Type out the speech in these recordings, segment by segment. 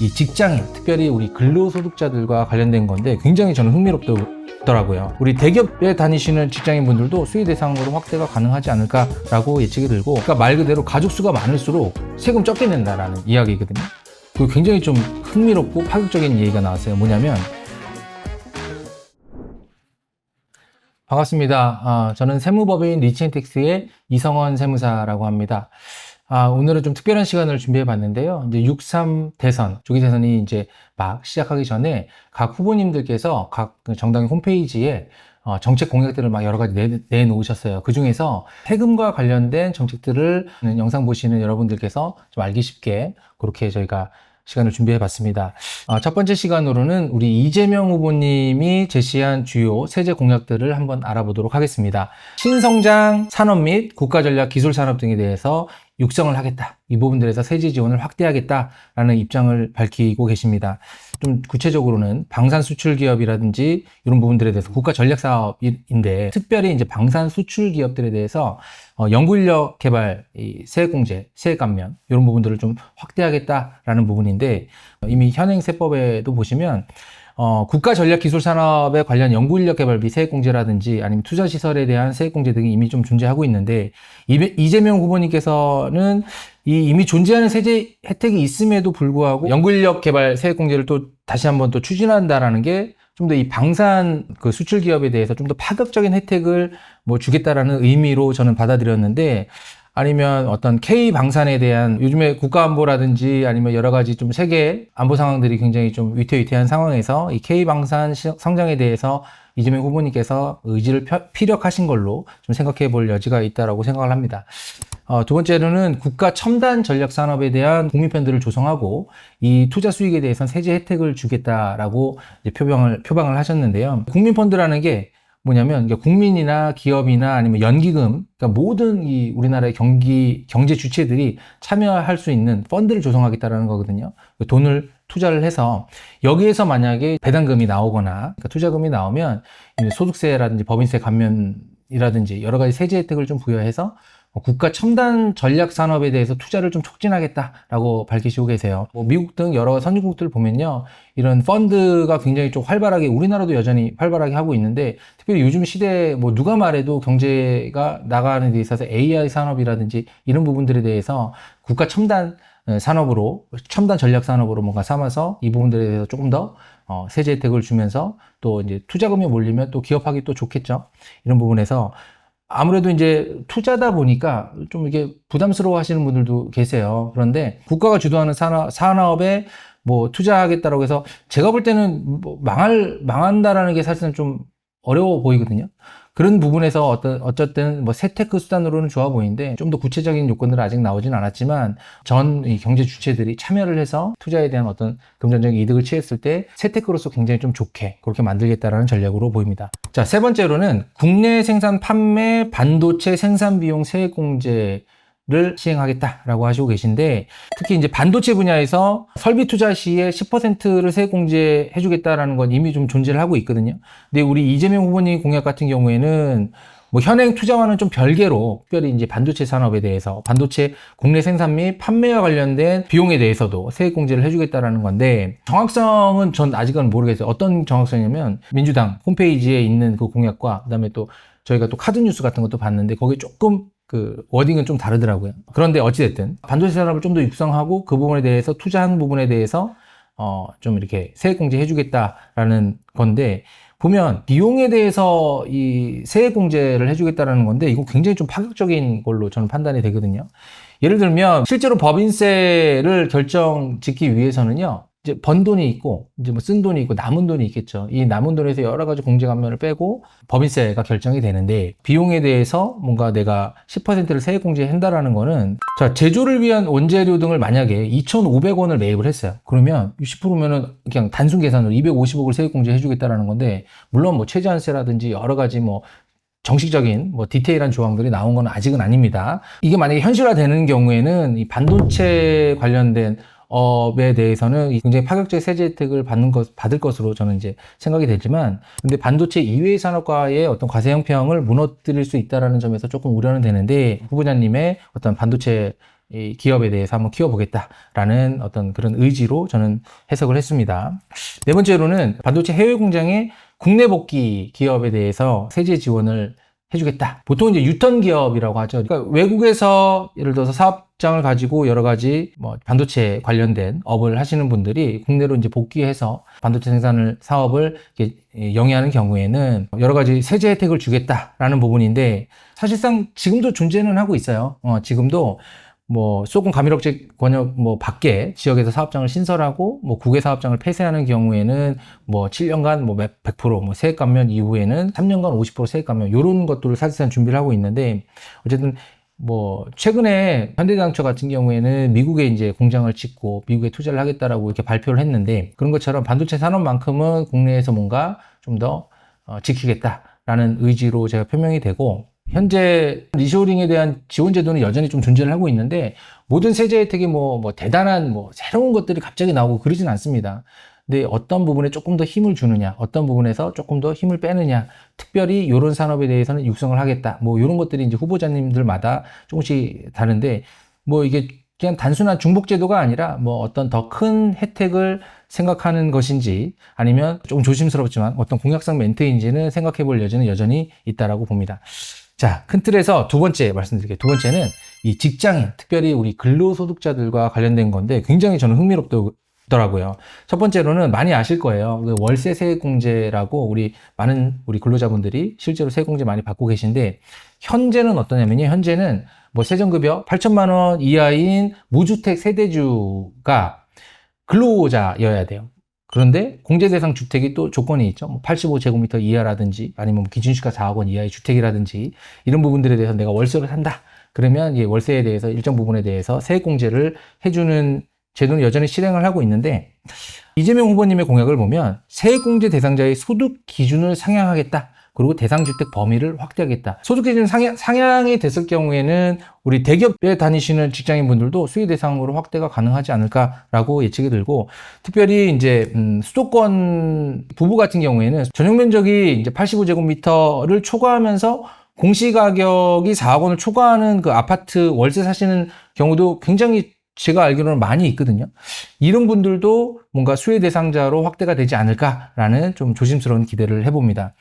이 직장인, 특별히 우리 근로소득자들과 관련된 건데 굉장히 저는 흥미롭더라고요. 우리 대기업에 다니시는 직장인분들도 수혜 대상으로 확대가 가능하지 않을까라고 예측이 들고, 그러니까 말 그대로 가족 수가 많을수록 세금 적게 낸다라는 이야기거든요. 그 굉장히 좀 흥미롭고 파격적인 얘기가 나왔어요. 뭐냐면 반갑습니다. 아, 저는 세무법인 리치엔텍스의 이성원 세무사라고 합니다. 아, 오늘은 좀 특별한 시간을 준비해 봤는데요. 이제 6.3 대선, 조기 대선이 이제 막 시작하기 전에 각 후보님들께서 각 정당의 홈페이지에 어, 정책 공약들을 막 여러 가지 내, 내놓으셨어요. 그 중에서 세금과 관련된 정책들을 영상 보시는 여러분들께서 좀 알기 쉽게 그렇게 저희가 시간을 준비해 봤습니다. 아, 첫 번째 시간으로는 우리 이재명 후보님이 제시한 주요 세제 공약들을 한번 알아보도록 하겠습니다. 신성장 산업 및 국가전략 기술산업 등에 대해서 육성을 하겠다. 이 부분들에서 세제 지원을 확대하겠다라는 입장을 밝히고 계십니다. 좀 구체적으로는 방산 수출 기업이라든지 이런 부분들에 대해서 국가 전략 사업인데 특별히 이제 방산 수출 기업들에 대해서 어, 연구인력 개발, 이 세액 공제, 세액 감면 이런 부분들을 좀 확대하겠다라는 부분인데 어, 이미 현행 세법에도 보시면 어, 국가 전략 기술 산업에 관련 연구 인력 개발 비 세액 공제라든지 아니면 투자 시설에 대한 세액 공제 등이 이미 좀 존재하고 있는데 이- 이재명 후보님께서는 이 이미 존재하는 세제 혜택이 있음에도 불구하고 연구 인력 개발 세액 공제를 또 다시 한번 또 추진한다라는 게 좀 더 이 방산 그 수출 기업에 대해서 좀 더 파격적인 혜택을 뭐 주겠다라는 의미로 저는 받아들였는데 아니면 어떤 K 방산에 대한 요즘에 국가 안보라든지 아니면 여러 가지 좀 세계 안보 상황들이 굉장히 좀 위태위태한 상황에서 이 K 방산 시- 성장에 대해서 이재명 후보님께서 의지를 펴- 피력하신 걸로 좀 생각해 볼 여지가 있다라고 생각을 합니다. 어, 두 번째로는 국가 첨단 전략 산업에 대한 국민펀드를 조성하고 이 투자 수익에 대해서는 세제 혜택을 주겠다라고 표방을 표방을 하셨는데요. 국민펀드라는 게 뭐냐면 국민이나 기업이나 아니면 연기금 그러니까 모든 이 우리나라의 경기 경제 주체들이 참여할 수 있는 펀드를 조성하겠다라는 거거든요. 그 돈을 투자를 해서 여기에서 만약에 배당금이 나오거나 그러니까 투자금이 나오면 소득세라든지 법인세 감면이라든지 여러 가지 세제 혜택을 좀 부여해서 어, 국가 첨단 전략 산업에 대해서 투자를 좀 촉진하겠다라고 밝히시고 계세요. 뭐 미국 등 여러 선진국들 보면요. 이런 펀드가 굉장히 좀 활발하게 우리나라도 여전히 활발하게 하고 있는데 특별히 요즘 시대에 뭐 누가 말해도 경제가 나가는 데 있어서 AI 산업이라든지 이런 부분들에 대해서 국가 첨단 어, 산업으로 첨단 전략 산업으로 뭔가 삼아서 이 부분들에 대해서 조금 더 어, 세제 혜택을 주면서 또 이제 투자금이 몰리면 또 기업하기 또 좋겠죠. 이런 부분에서 아무래도 이제 투자다 보니까 좀 이게 부담스러워 하시는 분들도 계세요. 그런데 국가가 주도하는 산업, 산업에 뭐 투자하겠다라고 해서 제가 볼 때는 뭐 망할, 망한다라는 게 사실은 좀 어려워 보이거든요. 그런 부분에서 어떤, 어쨌든 뭐 세테크 수단으로는 좋아 보이는데 좀 더 구체적인 요건들은 아직 나오진 않았지만 전이 경제 주체들이 참여를 해서 투자에 대한 어떤 금전적인 이득을 취했을 때 세테크로서 굉장히 좀 좋게 그렇게 만들겠다라는 전략으로 보입니다. 자, 세 번째로는 국내 생산 판매 반도체 생산 비용 세액 공제 를 시행하겠다라고 하시고 계신데 특히 이제 반도체 분야에서 설비 투자 시에 10%를 세액 공제해 주겠다라는 건 이미 좀 존재를 하고 있거든요. 근데 우리 이재명 후보님 공약 같은 경우에는 뭐 현행 투자와는 좀 별개로 특별히 이제 반도체 산업에 대해서 반도체 국내 생산 및 판매와 관련된 비용에 대해서도 세액 공제를 해주겠다라는 건데 정확성은 전 아직은 모르겠어요. 어떤 정확성이냐면 민주당 홈페이지에 있는 그 공약과 그다음에 또 저희가 또 카드 뉴스 같은 것도 봤는데 거기 조금 그 워딩은 좀 다르더라고요. 그런데 어찌됐든 반도체 산업을 좀 더 육성하고 그 부분에 대해서 투자한 부분에 대해서 어 좀 이렇게 세액 공제 해 주겠다라는 건데 보면 비용에 대해서 이 세액 공제를 해 주겠다라는 건데 이거 굉장히 좀 파격적인 걸로 저는 판단이 되거든요. 예를 들면 실제로 법인세를 결정 짓기 위해서는요. 이제 번 돈이 있고 이제 뭐 쓴 돈이 있고 남은 돈이 있겠죠. 이 남은 돈에서 여러 가지 공제 감면을 빼고 법인세가 결정이 되는데 비용에 대해서 뭔가 내가 10%를 세액 공제한다라는 거는 자 제조를 위한 원재료 등을 만약에 2,500원을 매입을 했어요. 그러면 60%면은 그냥 단순 계산으로 250억을 세액 공제해 주겠다라는 건데 물론 뭐 최저한세라든지 여러 가지 뭐 정식적인 뭐 디테일한 조항들이 나온 건 아직은 아닙니다. 이게 만약에 현실화되는 경우에는 이 반도체 관련된 업에 대해서는 굉장히 파격적 세제 혜택을 받는 것, 받을 것으로 저는 이제 생각이 되지만, 근데 반도체 이외의 산업과의 어떤 과세 형평을 무너뜨릴 수 있다라는 점에서 조금 우려는 되는데, 후보자님의 어떤 반도체 이 기업에 대해서 한번 키워보겠다라는 어떤 그런 의지로 저는 해석을 했습니다. 네 번째로는 반도체 해외 공장의 국내 복귀 기업에 대해서 세제 지원을 해주겠다. 보통 이제 유턴 기업이라고 하죠. 그러니까 외국에서 예를 들어서 사업장을 가지고 여러 가지 뭐 반도체 관련된 업을 하시는 분들이 국내로 이제 복귀해서 반도체 생산을 사업을 영위하는 경우에는 여러 가지 세제 혜택을 주겠다라는 부분인데 사실상 지금도 존재는 하고 있어요. 어, 지금도 뭐 소금 가밀업체 권역 뭐 밖에 지역에서 사업장을 신설하고 뭐 국외 사업장을 폐쇄하는 경우에는 뭐 7년간 뭐 100%뭐 세액 감면 이후에는 3년간 50% 세액 감면 요런 것들을 사실상 준비를 하고 있는데 어쨌든 뭐 최근에 현대자동차 같은 경우에는 미국에 이제 공장을 짓고 미국에 투자를 하겠다라고 이렇게 발표를 했는데 그런 것처럼 반도체 산업만큼은 국내에서 뭔가 좀더 어, 지키겠다라는 의지로 제가 표명이 되고 현재 리쇼링에 대한 지원 제도는 여전히 좀 존재를 하고 있는데 모든 세제 혜택이 뭐, 뭐 대단한 뭐 새로운 것들이 갑자기 나오고 그러진 않습니다. 근데 어떤 부분에 조금 더 힘을 주느냐, 어떤 부분에서 조금 더 힘을 빼느냐, 특별히 이런 산업에 대해서는 육성을 하겠다. 뭐 이런 것들이 이제 후보자님들마다 조금씩 다른데 뭐 이게 그냥 단순한 중복 제도가 아니라 뭐 어떤 더 큰 혜택을 생각하는 것인지 아니면 조금 조심스럽지만 어떤 공약성 멘트인지는 생각해 볼 여지는 여전히 있다라고 봅니다. 자, 큰 틀에서 두 번째 말씀드릴게요. 두 번째는 이 직장인, 특별히 우리 근로소득자들과 관련된 건데 굉장히 저는 흥미롭더라고요. 첫 번째로는 많이 아실 거예요. 그 월세 세액공제라고 우리 많은 우리 근로자분들이 실제로 세액공제 많이 받고 계신데 현재는 어떠냐면요. 현재는 뭐 세전급여 8천만 원 이하인 무주택 세대주가 근로자여야 돼요. 그런데 공제 대상 주택이 또 조건이 있죠. 뭐 85제곱미터 이하라든지 아니면 뭐 기준시가 4억 원 이하의 주택이라든지 이런 부분들에 대해서 내가 월세를 산다. 그러면 이 월세에 대해서 일정 부분에 대해서 세액 공제를 해주는 제도는 여전히 실행을 하고 있는데 이재명 후보님의 공약을 보면 세액 공제 대상자의 소득 기준을 상향하겠다. 그리고 대상주택 범위를 확대하겠다. 소득 기준 상향, 상향이 됐을 경우에는 우리 대기업에 다니시는 직장인 분들도 수혜 대상으로 확대가 가능하지 않을까라고 예측이 들고 특별히 이제 음, 수도권 부부 같은 경우에는 전용 면적이 이제 85제곱미터를 초과하면서 공시가격이 4억 원을 초과하는 그 아파트 월세 사시는 경우도 굉장히 제가 알기로는 많이 있거든요. 이런 분들도 뭔가 수혜 대상자로 확대가 되지 않을까라는 좀 조심스러운 기대를 해봅니다.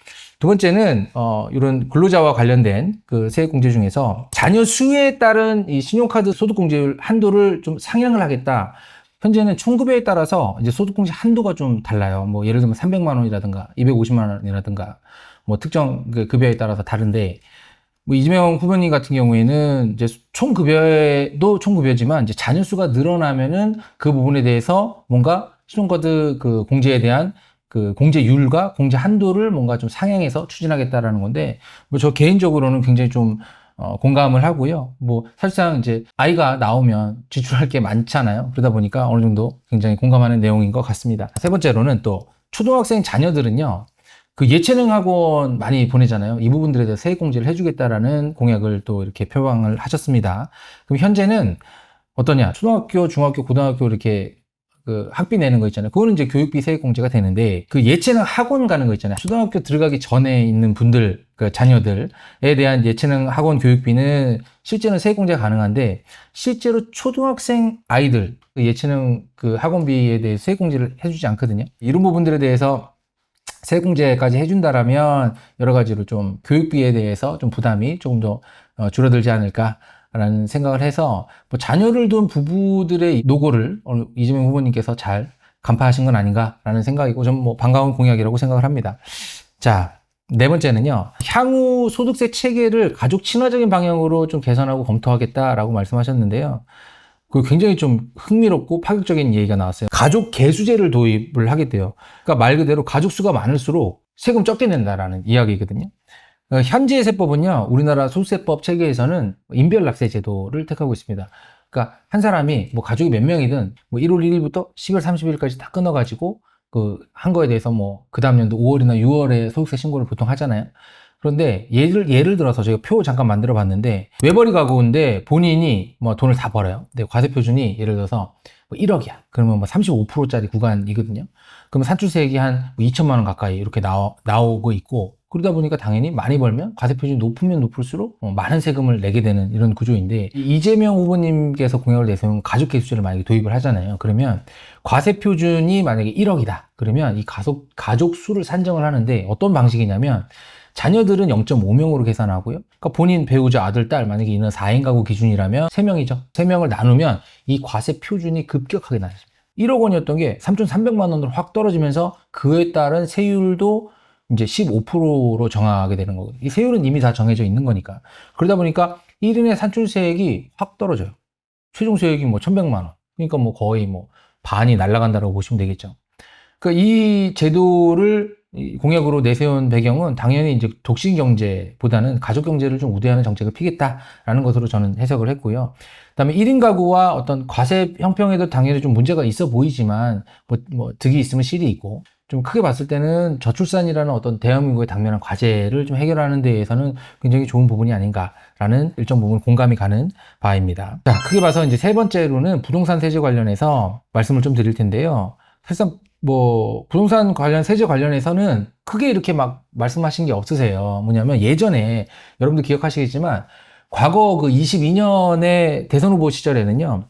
두 번째는 어, 이런 근로자와 관련된 그 세액공제 중에서 자녀 수에 따른 이 신용카드 소득공제율 한도를 좀 상향을 하겠다. 현재는 총급여에 따라서 이제 소득공제 한도가 좀 달라요. 뭐 예를 들면 300만 원이라든가 250만 원이라든가 뭐 특정 그 급여에 따라서 다른데 뭐 이재명 후보님 같은 경우에는 이제 총급여도 총급여지만 이제 자녀 수가 늘어나면은 그 부분에 대해서 뭔가 신용카드 그 공제에 대한 그 공제율과 공제 한도를 뭔가 좀 상향해서 추진하겠다라는 건데 뭐 저 개인적으로는 굉장히 좀 어, 공감을 하고요. 뭐 사실상 이제 아이가 나오면 지출할 게 많잖아요. 그러다 보니까 어느 정도 굉장히 공감하는 내용인 것 같습니다. 세 번째로는 또 초등학생 자녀들은요. 그 예체능 학원 많이 보내잖아요. 이 부분들에 대해서 세액 공제를 해주겠다라는 공약을 또 이렇게 표방을 하셨습니다. 그럼 현재는 어떠냐? 초등학교, 중학교, 고등학교 이렇게 그 학비 내는 거 있잖아요. 그거는 이제 교육비 세액 공제가 되는데 그 예체능 학원 가는 거 있잖아요. 초등학교 들어가기 전에 있는 분들, 그 자녀들에 대한 예체능 학원 교육비는 실제는 세액 공제가 가능한데 실제로 초등학생 아이들 그 예체능 그 학원비에 대해 세액 공제를 해주지 않거든요. 이런 부분들에 대해서 세액 공제까지 해준다라면 여러 가지로 좀 교육비에 대해서 좀 부담이 조금 더 어, 줄어들지 않을까 라는 생각을 해서 뭐 자녀를 둔 부부들의 노고를 이재명 후보님께서 잘 간파하신 건 아닌가라는 생각이고 좀 뭐 반가운 공약이라고 생각을 합니다. 자, 네 번째는요. 향후 소득세 체계를 가족 친화적인 방향으로 좀 개선하고 검토하겠다라고 말씀하셨는데요. 그 굉장히 좀 흥미롭고 파격적인 얘기가 나왔어요. 가족 개수제를 도입을 하겠대요. 그러니까 말 그대로 가족 수가 많을수록 세금 적게 낸다라는 이야기거든요. 어, 현재의 세법은요, 우리나라 소득세법 체계에서는 인별납세 제도를 택하고 있습니다. 그러니까 한 사람이 뭐 가족이 몇 명이든 뭐 1월 1일부터 10월 30일까지 다 끊어가지고 그 한 거에 대해서 뭐 그 다음 연도 5월이나 6월에 소득세 신고를 보통 하잖아요. 그런데 예를 예를 들어서 저희가 표 잠깐 만들어 봤는데 외벌이 가구인데 본인이 뭐 돈을 다 벌어요. 근데 과세 표준이 예를 들어서 뭐 1억이야. 그러면 뭐 35%짜리 구간이거든요. 그러면 산출세액이 한 2천만 뭐원 가까이 이렇게 나오, 나오고 있고 그러다 보니까 당연히 많이 벌면 과세 표준이 높으면 높을수록 어, 많은 세금을 내게 되는 이런 구조인데 이 이재명 후보님께서 공약을 내세운 가족계 수준을 만약에 도입을 하잖아요. 그러면 과세 표준이 만약에 1억이다. 그러면 이 가족 가족 수를 산정을 하는데 어떤 방식이냐면 자녀들은 0.5명으로 계산하고요. 그러니까 본인 배우자 아들 딸 만약에 이는 4인 가구 기준이라면 3명이죠. 3명을 나누면 이 과세 표준이 급격하게 낮아집니다. 1억 원이었던 게 3,300만 원으로 확 떨어지면서 그에 따른 세율도 이제 15%로 정하게 되는 거거든요. 이 세율은 이미 다 정해져 있는 거니까. 그러다 보니까 1인의 산출세액이 확 떨어져요. 최종 세액이 뭐 1,100만 원. 그러니까 뭐 거의 뭐 반이 날아간다고 보시면 되겠죠. 그러니까 이 제도를 이 공약으로 내세운 배경은 당연히 이제 독신 경제보다는 가족 경제를 좀 우대하는 정책을 피겠다라는 것으로 저는 해석을 했고요. 그다음에 1인 가구와 어떤 과세 형평에도 당연히 좀 문제가 있어 보이지만 뭐, 뭐 득이 있으면 실이 있고 좀 크게 봤을 때는 저출산이라는 어떤 대한민국의 당면한 과제를 좀 해결하는 데에서는 굉장히 좋은 부분이 아닌가라는 일정 부분 공감이 가는 바입니다. 자, 크게 봐서 이제 세 번째로는 부동산 세제 관련해서 말씀을 좀 드릴 텐데요. 사실상 뭐 부동산 관련 세제 관련해서는 크게 이렇게 막 말씀하신 게 없으세요. 뭐냐면 예전에 여러분들 기억하시겠지만 과거 그 22년의 대선 후보 시절에는요.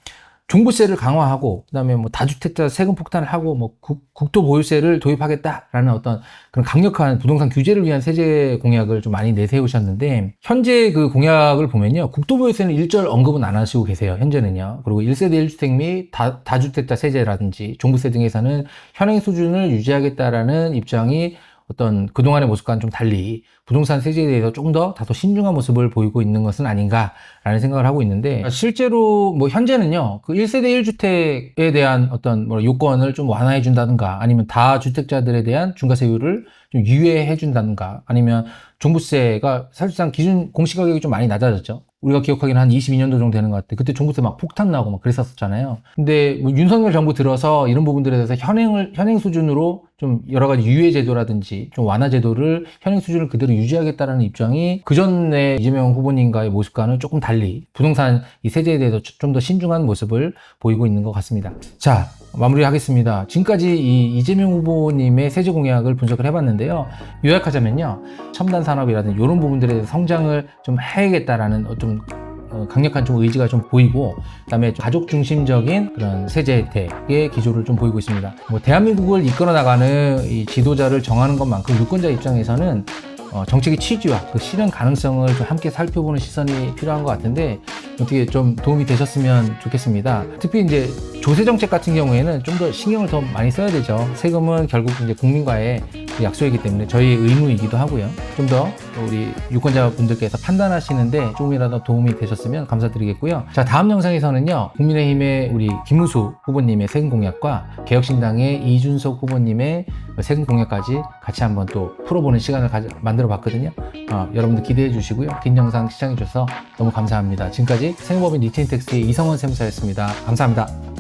종부세를 강화하고 그다음에 뭐 다주택자 세금 폭탄을 하고 뭐 국, 국토 보유세를 도입하겠다라는 어떤 그런 강력한 부동산 규제를 위한 세제 공약을 좀 많이 내세우셨는데 현재 그 공약을 보면요. 국토 보유세는 일절 언급은 안 하시고 계세요 현재는요. 그리고 1세대 1주택 및 다, 다주택자 세제라든지 종부세 등에서는 현행 수준을 유지하겠다라는 입장이 어떤 그동안의 모습과는 좀 달리 부동산 세제에 대해서 조금 더 다소 신중한 모습을 보이고 있는 것은 아닌가라는 생각을 하고 있는데 실제로 뭐 현재는요 그 1세대 1주택에 대한 어떤 뭐 요건을 좀 완화해 준다든가 아니면 다 주택자들에 대한 중과세율을 좀 유예해 준다든가 아니면 종부세가 사실상 기준 공시 가격이 좀 많이 낮아졌죠. 우리가 기억하기는 한 22년도 정도 되는 것 같아. 그때 종부세 막 폭탄 나고 막 그랬었잖아요. 근데 뭐 윤석열 정부 들어서 이런 부분들에 대해서 현행을, 현행 수준으로 좀 여러 가지 유예 제도라든지 좀 완화 제도를 현행 수준을 그대로 유지하겠다라는 입장이 그 전에 이재명 후보님과의 모습과는 조금 달리 부동산 이 세제에 대해서 좀 더 신중한 모습을 보이고 있는 것 같습니다. 자, 마무리하겠습니다. 지금까지 이 이재명 후보님의 세제 공약을 분석을 해봤는데요. 요약하자면요. 첨단 산업이라든지 이런 부분들에 대해서 성장을 좀 해야겠다라는 어, 좀 어, 강력한 좀 의지가 좀 보이고 그다음에 가족 중심적인 그런 세제 혜택의 기조를 좀 보이고 있습니다. 뭐 대한민국을 이끌어 나가는 이 지도자를 정하는 것만큼 유권자 입장에서는 어, 정책의 취지와 그 실현 가능성을 좀 함께 살펴보는 시선이 필요한 것 같은데 어떻게 좀 도움이 되셨으면 좋겠습니다. 특히 이제 조세 정책 같은 경우에는 좀 더 신경을 더 많이 써야 되죠. 세금은 결국 이제 국민과의 그 약속이기 때문에 저희의 의무이기도 하고요. 좀 더 우리 유권자분들께서 판단하시는데 조금이라도 도움이 되셨으면 감사드리겠고요. 자, 다음 영상에서는요. 국민의힘의 우리 김무수 후보님의 세금 공약과 개혁신당의 이준석 후보님의 세금 공약까지 같이 한번 또 풀어보는 시간을 가져, 만들어 봤거든요. 어, 여러분들 기대해 주시고요. 긴 영상 시청해 주셔서 너무 감사합니다. 지금까지 세무법인 리체인텍스의 이성원 세무사였습니다. 감사합니다.